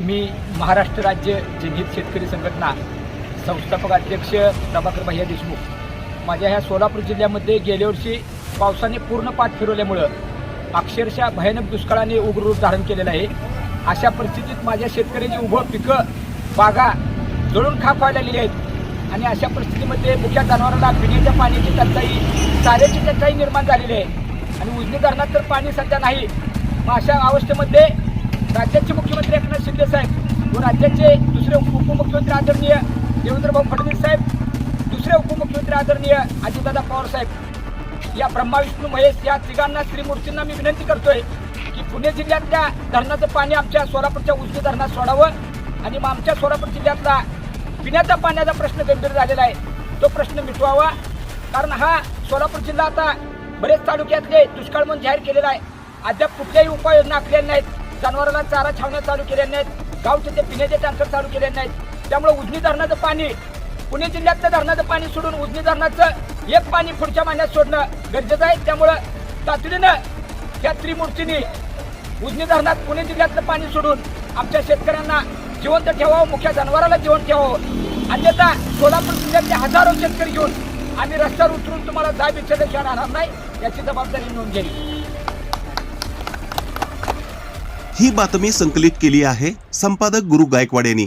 मी महाराष्ट्र राज्य जनहित शेतकरी संघटना संस्थापक अध्यक्ष प्रभाकर भैया देशमुख. माझ्या ह्या सोलापूर जिल्ह्यामध्ये गेल्या वर्षी पावसाने पूर्ण पाठ फिरवल्यामुळं अक्षरशः भयानक दुष्काळाने उग्र रूप धारण केलेलं आहे. अशा परिस्थितीत माझ्या शेतकऱ्यांची उभं पिकं बागा जळून खाक व्हायला लागलेली आहेत. आणि अशा परिस्थितीमध्ये मुख्य जनावरांना पिण्याच्या पाण्याची टंचाई चाऱ्याची टंचाई निर्माण झालेली आहे. आणि उजनी धरणात तर पाणी सध्या नाही. मग अशा अवस्थेमध्ये राज्याचे मुख्यमंत्री एकनाथ शिंदे साहेब व राज्याचे दुसरे उप- उपमुख्यमंत्री आदरणीय देवेंद्रभाऊ फडणवीस साहेब दुसरे उपमुख्यमंत्री आदरणीय अजितदादा पवार साहेब या ब्रह्माविष्णू महेश या तिघांना श्रीमूर्तींना मी विनंती करतोय की पुणे जिल्ह्यातल्या धरणाचं पाणी आमच्या सोलापूरच्या उजनी धरणात सोडावं आणि मग आमच्या सोलापूर जिल्ह्यातला पिण्याच्या पाण्याचा प्रश्न गंभीर झालेला आहे तो प्रश्न मिटवावा. कारण हा सोलापूर जिल्हा आता बरेच तालुक्यातले दुष्काळ म्हणून जाहीर केलेला आहे. अद्याप कुठल्याही उपाययोजना आखलेल्या नाहीत. जनावरांना चारा छावण्या चालू केल्या नाहीत. गावचे ते पिण्याचे टँकर चालू केले नाहीत. त्यामुळे उजनी धरणाचं पाणी पुणे जिल्ह्यातलं धरणाचं पाणी सोडून उजनी धरणाचं एक पाणी पुढच्या महिन्यात सोडणं गरजेचं आहे. त्यामुळं तातडीनं या त्रिमूर्तींनी उजनी धरणात पुणे जिल्ह्यातलं पाणी सोडून आमच्या शेतकऱ्यांना जिवंत ठेवावं मुख्य जनावराला जिवंत ठेवावं. अन्यथा सोलापूर जिल्ह्यातले हजारो शेतकरी घेऊन आम्ही रस्त्यावर उतरून तुम्हाला जाब इच्छा राहणार नाही याची जबाबदारी नोंद घेईल ही बातमी संकलित केली आहे संपादक गुरु गायकवाड यांनी.